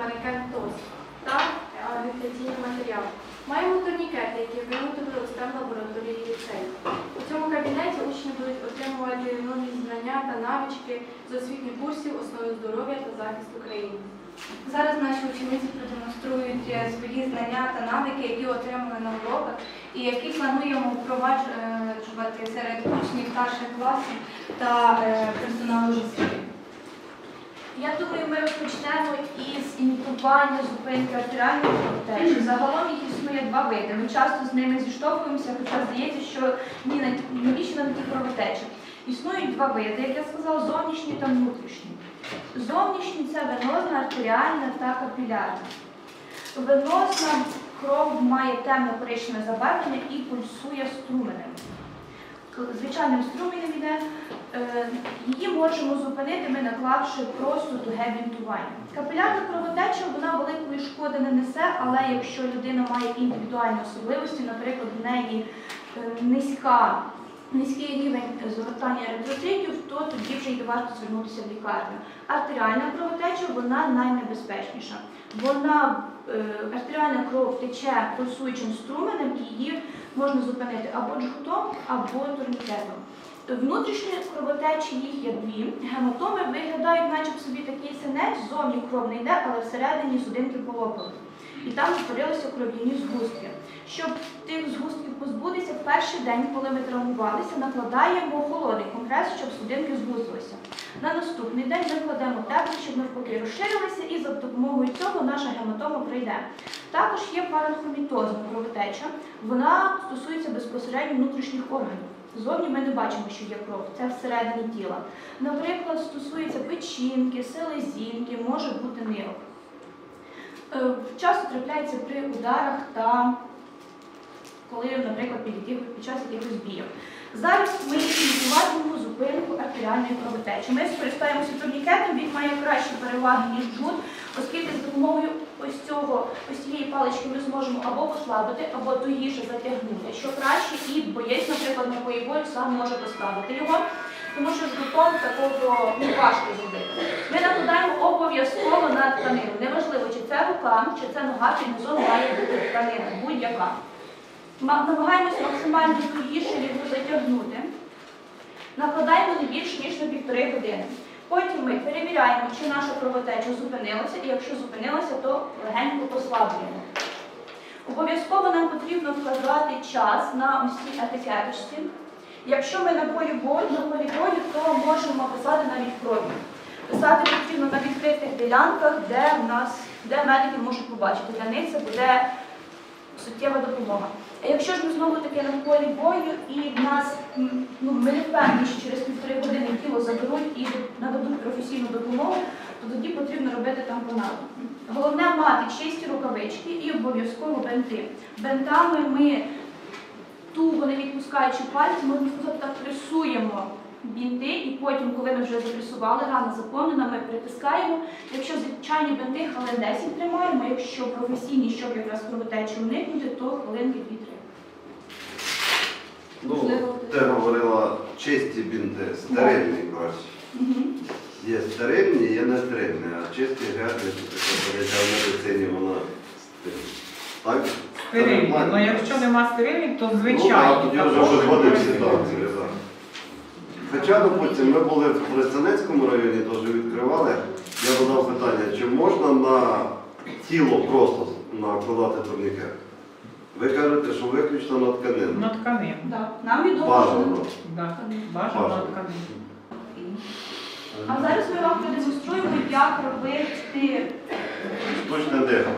манекен ТОС та агітаційний матеріал. Маємо турнікети, які виготовили у STEM лабораторії ліцею. У цьому кабінеті учні будуть отримувати нові знання та навички з освітніх курсів основи здоров'я та захист України. Зараз наші учениці продемонструють е, свої знання та навики, які отримали на уроках, і які плануємо впроваджувати серед учнів старших класів та е, персоналу освіти. Я думаю, ми розпочнемо із імітування зупинки артеріальної кровотечі. Загалом їх існує два види. Ми часто з ними зіштовхуємося, хоча здається, що ні, на- навіщо нам ті кровотечі. Існують два види, як я сказала, зовнішні та внутрішні. Зовнішні це венозна, артеріальна та капілярна. Венозна кров має темно-коричневе забарвлення і пульсує струменем. Звичайним струменем йде. Е, Її можемо зупинити, ми наклавши просто туге бінтування. Капілярна кровотеча вона великої шкоди не несе, але якщо людина має індивідуальні особливості, наприклад, в неї е, низька, низький рівень згортання еритроцитів, то тоді вже й варто звернутися в лікарню. Артеріальна кровотеча вона найнебезпечніша. Вона е, артеріальна кров тече пульсуючим струменем, і її можна зупинити або джгутом, або турнікетом. Внутрішні кровотечі їх є дві. Гематоми виглядають, наче в собі такий синець, зовні кров не йде, але всередині судинки полопали. І там утворилися кров'яні згустки. Щоб тих згустків позбутися, в перший день, коли ми травмувалися, накладаємо холодний компрес, щоб судинки звузилися. На наступний день ми кладемо теплий, щоб навпаки розширилися, і за допомогою цього наша гематома прийде. Також є паранхромітозна кровотеча. Вона стосується безпосередньо внутрішніх органів. Зовні ми не бачимо, що є кров, це всередині тіла. Наприклад, стосується печінки, селезінки, може бути нирок. Е, Часто трапляється при ударах та коли, наприклад, під, час якихось бійок. Зараз ми імітуватимемо зупинку артеріальної кровотечі. Ми скористаємося турнікетом, він має кращі переваги, ніж джут, оскільки з допомогою ось цього, ось цієї палички ми зможемо або послабити, або тугіше затягнути, що краще, і боєць, наприклад, на боєвою сам може поставити його, тому що з жгутом такого ну, важко зробити. Ми накладаємо обов'язково на тканину. Неважливо, чи це рука, чи це нога, чи внизу має бути тканина, будь-яка. Ма- Намагаємось максимально тугіше його затягнути. Накладаємо не більше, ніж на півтори години. Потім ми перевіряємо, чи наша кровотеча зупинилася, і якщо зупинилася, то легенько послаблюємо. Обов'язково нам потрібно вкладати час на цій етикеточці. Якщо ми на полі бою, на полі бою, то можемо писати навіть кров'ю. Писати потрібно на відкритих ділянках, де в нас, де медики можуть побачити. Для них це буде суттєва допомога. А якщо ж ми знову таки на полі бою і в нас ну, ми не впевнені, що через півтори години тіло заберуть і нададуть професійну допомогу, то тоді потрібно робити там понаду. Головне мати чисті рукавички і обов'язково бенти. Бентами ми туго не відпускаючи пальці, можна сказати, так пресуємо бінти, і потім, коли ми вже запресували, рана заповнена, ми притискаємо. Якщо звичайні бинти, хвилин 10 тримаємо, якщо професійні, щоб якраз кровотечі уникнути, то хвилинки 2-3. Ну, ти говорила чисті бінти, стерильні краще. Є стерильні, є не стерильні, а чисті грязні, таке поняття в медицині вона стерильна. Так? Стерильні. Ну якщо нема стерильних, то Ну, звичайно. а тоді вже щось води в ситуації. Хоча, допустим, ми були в Христинецькому районі, теж відкривали. Я задав питання, чи можна на тіло просто накладати турнікет? Ви кажете, що виключно на тканину. На тканину. Да. Нам відомо, Бажано. Да. Тканину. Бажано на Бажано. тканину. А зараз ми вам продемонструємо, як робити, Штучне дихання.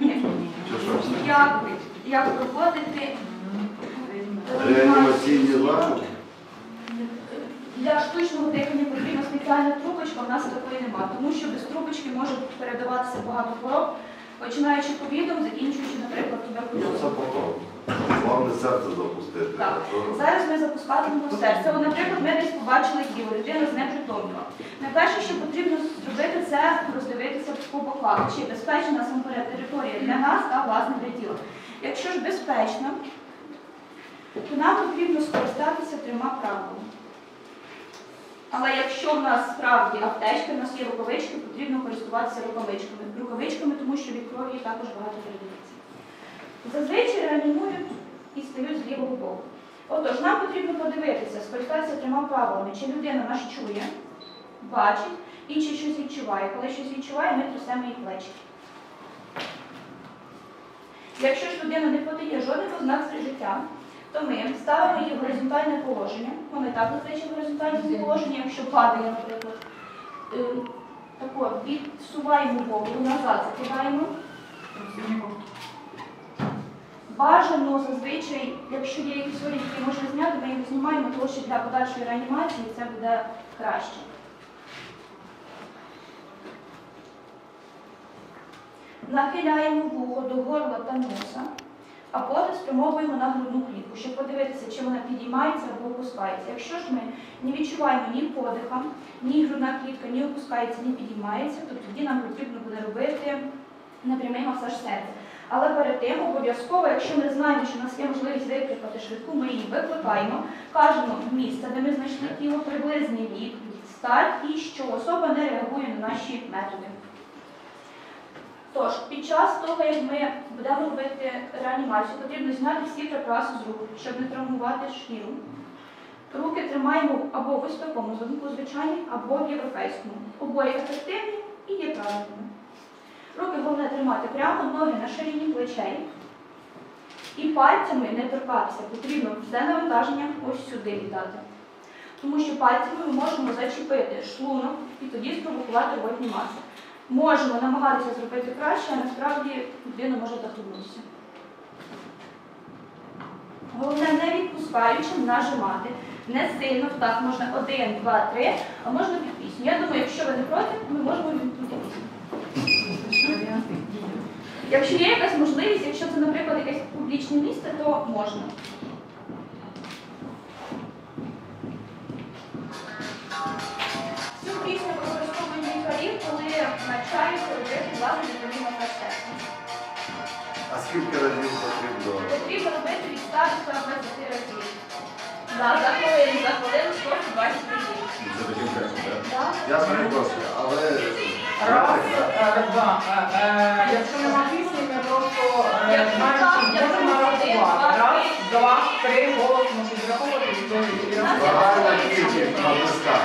ні, Чи що? як, як проводити Реанімаційні заходи. Для штучного дихання потрібна спеціальна трубочка, в нас такої немає, тому що без трубочки може передаватися багато хвороб, починаючи ковідом, закінчуючи, наприклад, туберкульозом. Головне серце запустити. Так. Зараз ми запускатимемо серце. От, наприклад, ми десь побачили тіло, людина з непритомніла. Найперше, що потрібно зробити, це роздивитися по боках, чи безпечна насамперед територія для нас, а власне для тіла. Якщо ж безпечно, то нам потрібно скористатися трьома правилами. Але якщо в нас справді аптечка, в нас є рукавички, потрібно користуватися рукавичками. Рукавичками, тому що від крові також багато передається. Зазвичай реанімують і стають з лівого боку. Отож, нам потрібно подивитися, скористатися трьома правилами, чи людина нас чує, бачить і чи щось відчуває. Коли щось відчуває, ми трясемо її плечі. Якщо ж людина не подає жодних ознак життя, то ми ставимо її в горизонтальне положення. Вона і так зазвичай в горизонтальному положенні, якщо падає, наприклад. Е, Тако, відсуваємо голову, назад закидаємо. Бажано зазвичай, якщо є якісь одяг, які можна зняти, ми їх знімаємо, тому що для подальшої реанімації це буде краще. Нахиляємо вухо до горла та носа, а потім спрямовуємо на грудну клітку, щоб подивитися, чи вона підіймається або опускається. Якщо ж ми не відчуваємо ні подиха, ні грудна клітка, ні опускається, ні підіймається, то тоді нам потрібно буде робити непрямий масаж серця. Але перед тим обов'язково, якщо ми знаємо, що в нас є можливість викликати швидку, ми її викликаємо, кажемо місце, де ми знайшли тіло, приблизний вік, стать і що особа не реагує на наші методи. Тож, під час того, як ми будемо робити реанімацію, потрібно зняти всі прикраси з рук, щоб не травмувати шкіру. Руки тримаємо або в ось такому замку звичайній, або в європейському. Обоє ефективні і є правильними. Руки головне тримати прямо, ноги на ширині плечей. І пальцями не торкатися. Потрібно все навантаження ось сюди віддати. Тому що пальцями ми можемо зачепити шлунок і тоді спровокувати рвотні маси. Можемо намагатися зробити краще, а насправді людина може захлинутися. Головне, не відпускаючи, нажимати. Не сильно, так, можна один, два, три, а можна під пісню. Я думаю, якщо ви не проти, ми можемо відпустити пісню. Якщо є якась можливість, якщо це, наприклад, якесь публічне місце, то можна. Робити. А скільки разів потрібно? Потрібно робити від 100 до 120 разів. Да, за хвилину, за хвилину 120 разів. Це таким так? Да. Я перепрошую, але Раз, е, два. Е, е, Якщо нема пісні, ми просто е, Якщо так, знаємо, я можемо один, рахувати. два, Раз, два, три, голосно підраховувати і то і рахувати. загальна кількість на листах.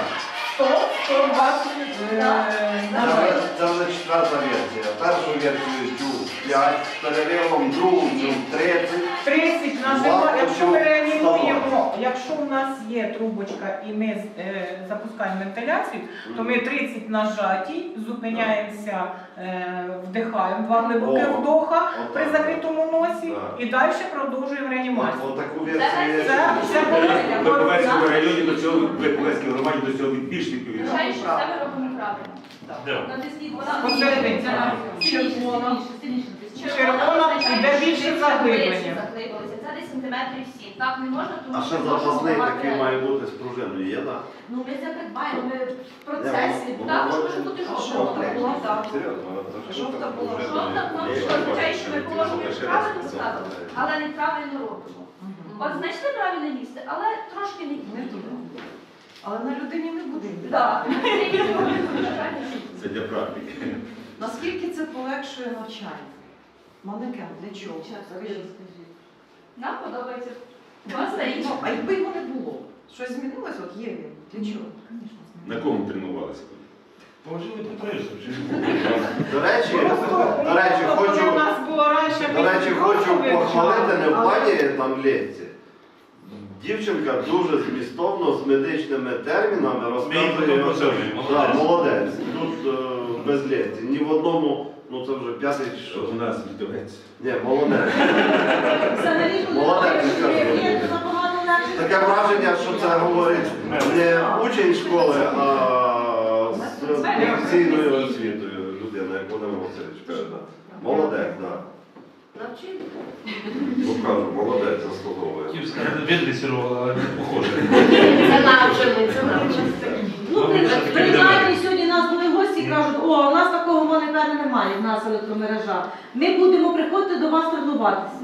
100, 120 е, на жаль. Це вже четверта версія. Першу версію чув 5 з переривом, другу чув 30. 30 Два, нажимаємо, якщо ми реанімуємо, якщо у нас є трубочка і ми е, запускаємо вентиляцію, то ми 30 нажатій, зупиняємося, е, вдихаємо два глибоких О, вдоха отак. при закритому носі Так. і далі продовжуємо реанімацію. От таку версію я Це, чув. це районі до цього, в Верховецькій громаді до цього більш відповідно. Вважаю, що все ми робимо правильно. Посередині. Червона. Червона йде більше заглиблення. Це десь сантиметрів 7. Так не можна, тому А що запасний такий має бути з пружиною, є, так? Ну, ми це придбаємо, ми в процесі. вам- Також може бути Жовта жовта. була, так. Жовта була. Жовта, не- ну, що означає, що ми положимо правильно ставимо, але неправильно робимо. От знайшли правильне місце, але трошки не туди. Але на людині не буде. Так. Це для практики. Наскільки це полегшує навчання? Манекен для чого? Нам подобається. Ну, а якби його не було, щось змінилось? От є він. Для чого? На кому тренувалися? Положили Петришку, До речі, до речі, ну, хочу, до речі, хочу похвалити не в плані там лекції. Дівчинка дуже змістовно з медичними термінами розказує. Да, молодець. Тут е, без лекцій. Ні в одному, ну це вже п'ятий чи Що у нас літовець? Ні, молодець. Молодець, скажу. Таке враження, що це говорить не учень школи, а з професійною освітою людина, як Володимир Васильович каже. да. Молодець, так. Навчили. Ну кажу, молодець, заслуговує. хотів сказати, віддресірувала, але не похоже. Це навчили, це навчили. Ну, Мабуть, при- все-таки принаймні буде. сьогодні нас були гості і кажуть, о, у нас такого монетару немає, в нас електромережа. Ми будемо приходити до вас тренуватися.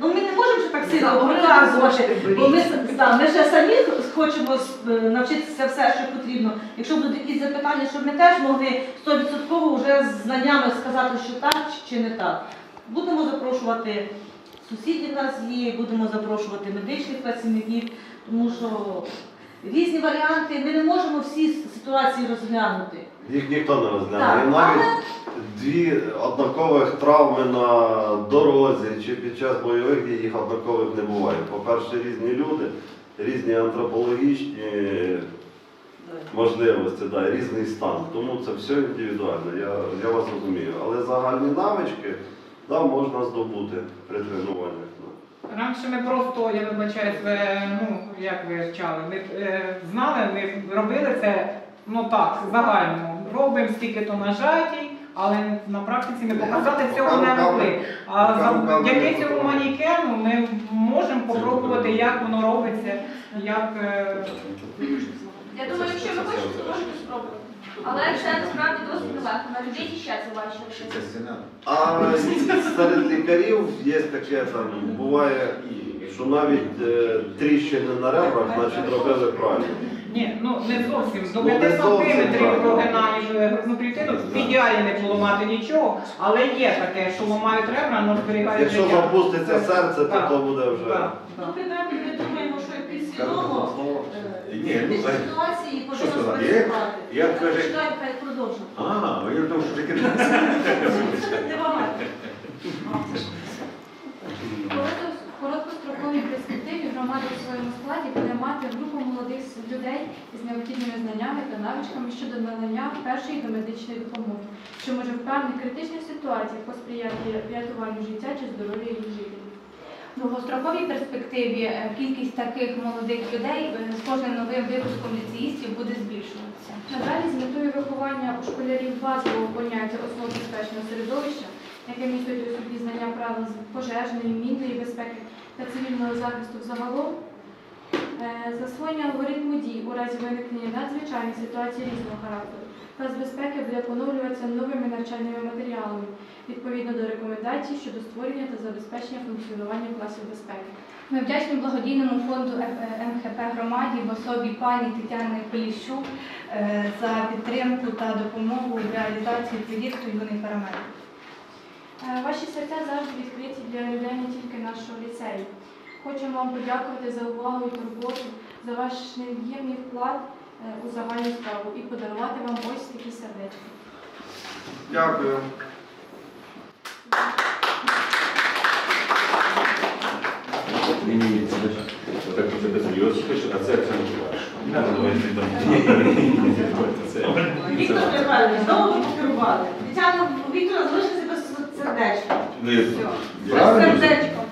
Ну ми не можемо ще так сильно показувати, бо ми, да, ми ще самі хочемо е, навчитися все, що потрібно. Якщо будуть якісь запитання, щоб ми теж могли 100% вже з знаннями сказати, що так чи не так. Будемо запрошувати сусідів нас є, будемо запрошувати медичних працівників, тому що різні варіанти, ми не можемо всі ситуації розглянути. Їх ніхто не розгляне. І навіть дві однакових травми на дорозі чи під час бойових дій їх однакових не буває. По-перше, різні люди, різні антропологічні можливості, да, різний стан. Тому це все індивідуально, я, я вас розумію. Але загальні навички да, можна здобути при тренуваннях. ну. Раніше ми просто, я вибачаюсь, ну як ви вчали, ми е, знали, ми робили це ну так, загально. Робимо стільки-то нажатій, але на практиці ми показати цього не могли. А завдяки цьому манікену ми можемо попробувати, як воно робиться, як. е, Я думаю, якщо ви хочете, то можете спробувати. Але це насправді досить нелегко. Навіть діти ще це бачили. А серед лікарів є таке там, буває, що навіть е, тріщини на ребрах, значить робили правильно. Ні, ну не зовсім. До Ну, не 5 зовсім, сантиметрів так. прогинаєш грудну клітину, в ідеалі не поламати нічого, але є таке, що ламають ребра, але зберігають Якщо життя. запуститься серце, то то буде вже. так, Ну, так. ми що і е, Ні, ну, ситуації що сказати? спрацювати. Я- я кажу- Чекай, хай продовжимо. А, я думав, що таке. Не вагайте. Коротко- В короткостроковій перспективі громада у своєму складі буде мати групу молодих людей з необхідними знаннями та навичками щодо надання першої домедичної допомоги, що може в певних критичних ситуаціях посприяти рятуванню життя чи здоров'я їх жителів. Довгостроковій перспективі е, кількість таких молодих людей е, з кожним новим випуском ліцеїстів буде збільшуватися. Надалі з метою виховання у школярів базового поняття основ безпечного середовища, яке містить у собі знання правил пожежної, мінної безпеки та цивільного захисту взагалом, е, засвоєння алгоритму дій у разі виникнення надзвичайних ситуацій різного характеру. Клас безпеки буде поновлюватися новими навчальними матеріалами відповідно до рекомендацій щодо створення та забезпечення функціонування класів безпеки. Ми вдячні благодійному фонду е, МХП громаді в особі пані Тетяни Поліщук е, за підтримку та допомогу в реалізації проєкту юний парамедик. Е, Ваші серця завжди відкриті для людей не тільки нашого ліцею. Хочемо вам подякувати за увагу і турботу, за ваш нев'ємний вклад у загальну справу і подарувати вам ось такі сердечки. Дякую. Ні, ні, ні, це серйозно, а це. Віктор Михайлович, знову покерували. Тетяна Віктора залишиться без сердечка. Без сердечка.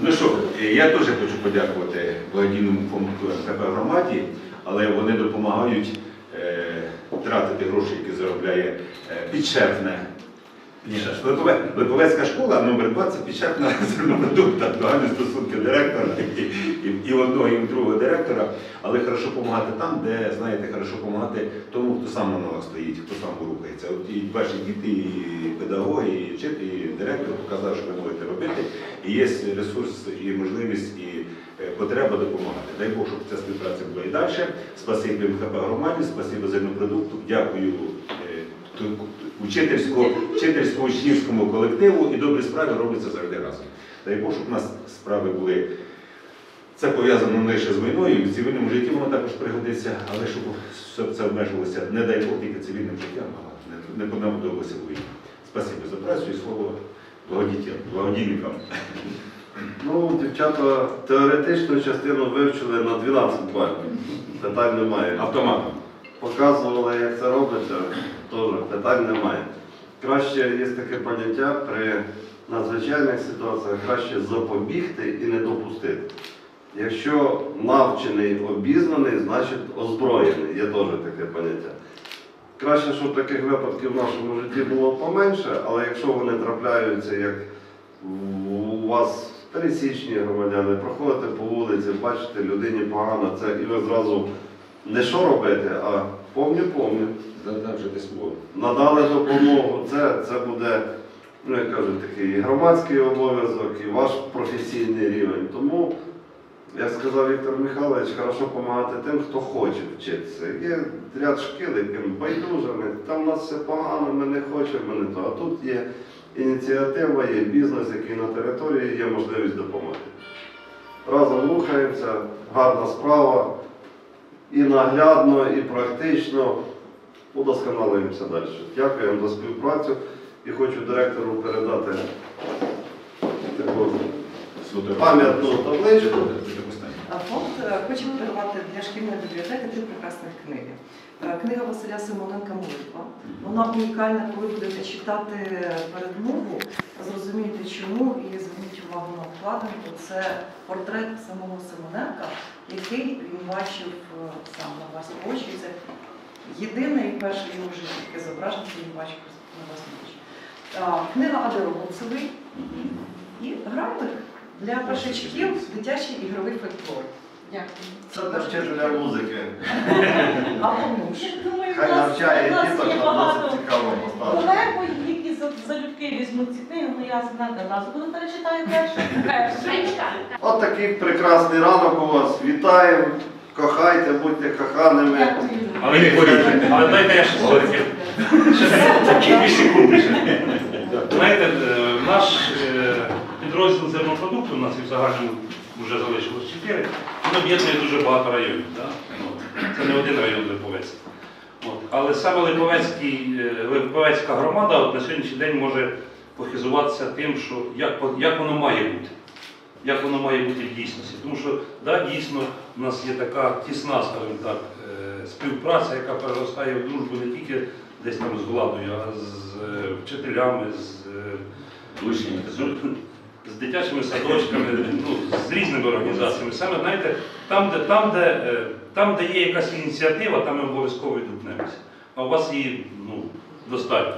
Ну що, е, я теж хочу подякувати благодійному фонду МКП громаді, але вони допомагають е, тратити гроші, які заробляє е, підшефне. Липове- Липовецька школа номер 2 це підшефна зернопродукта, догані стосунки директора і, і, і одного, і другого директора, але хорошо допомагати там, де, знаєте, хорошо допомагати тому, хто сам на ногах стоїть, хто сам рухається. От і ваші діти, і педагоги, і вчитель, і директор показав, що ви можете робити. І є ресурс, і можливість, і е, потреба допомагати. Дай Бог, щоб ця співпраця була і далі. Спасибі МХП громаді, спасибі зернопродукту, дякую е, учительсько, учительсько учнівському колективу і добрі справи робляться завжди разом. Дай Бог, щоб у нас справи були. Це пов'язано не лише з війною, і в цивільному житті воно також пригодиться, але щоб це обмежувалося, не дай Бог, тільки цивільним життям, а не, не подобалося війні. Спасибі за працю і слово благодійникам. Ну, дівчата теоретичну частину вивчили на 12 балів. Питань немає. Автоматом. Показували, як це робиться, теж питань немає. Краще є таке поняття при надзвичайних ситуаціях, краще запобігти і не допустити. Якщо навчений, обізнаний, значить озброєний. Є теж таке поняття. Краще, щоб таких випадків в нашому житті було поменше, але якщо вони трапляються, як у вас пересічні громадяни, проходите по вулиці, бачите, людині погано, це і ви зразу не що робити, а десь було. Надали допомогу. Це, це буде, ну як кажуть, такий громадський обов'язок, і ваш професійний рівень. Тому як сказав Віктор Михайлович, хорошо допомагати тим, хто хоче вчитися. Є ряд шкіл, яким байдужими, там у нас все погано, ми не хочемо, ми не то. А тут є ініціатива, є бізнес, який на території є можливість допомогти. Разом рухаємося, гарна справа, і наглядно, і практично удосконалюємося далі. Дякую вам за співпрацю і хочу директору передати пам'ятну табличку. А Фонд е, хоче подарувати для шкільної бібліотеки три прекрасних книги. Е, Книга Василя Симоненка Молитва. Вона унікальна, коли будете читати передмову, зрозумієте чому і зверніть увагу на обкладинку. Це портрет самого Симоненка, який він бачив е, сам на власні очі. Це єдине і перше його житті таке зображення, яке він бачив на власні очі. Книга Адеро Гуцевий і грайлик для першачків дитячий ігровий фольклор. Дякую. Це для музики. А помуж. Думаю, Хай навчає діток, є а досить цікаво поставити. які залюбки візьмуть ці книги, ну я знаю, буду перечитаю перше. От такий прекрасний ранок у вас. Вітаємо, кохайте, будьте коханими. Але не хворійте. Але дайте я ще таке. Ще дві секунди. Знаєте, е, наш підрозділ зернопродукту, у нас і в загальному вже залишилось чотири, він об'єднує дуже багато районів. да? Це не один район Липовець. От. Але саме е, Липовецька громада от на сьогоднішній день може похизуватися тим, що як, як воно має бути. Як воно має бути в дійсності. Тому що да, дійсно у нас є така тісна, скажімо так, е, співпраця, яка переростає в дружбу не тільки десь там з владою, а з е, вчителями, з, з, з дитячими садочками, ну, з різними організаціями. Саме знаєте, там, де, там, де, е, там, де є якась ініціатива, там обов'язково відгукнемося. А у вас її ну, достатньо.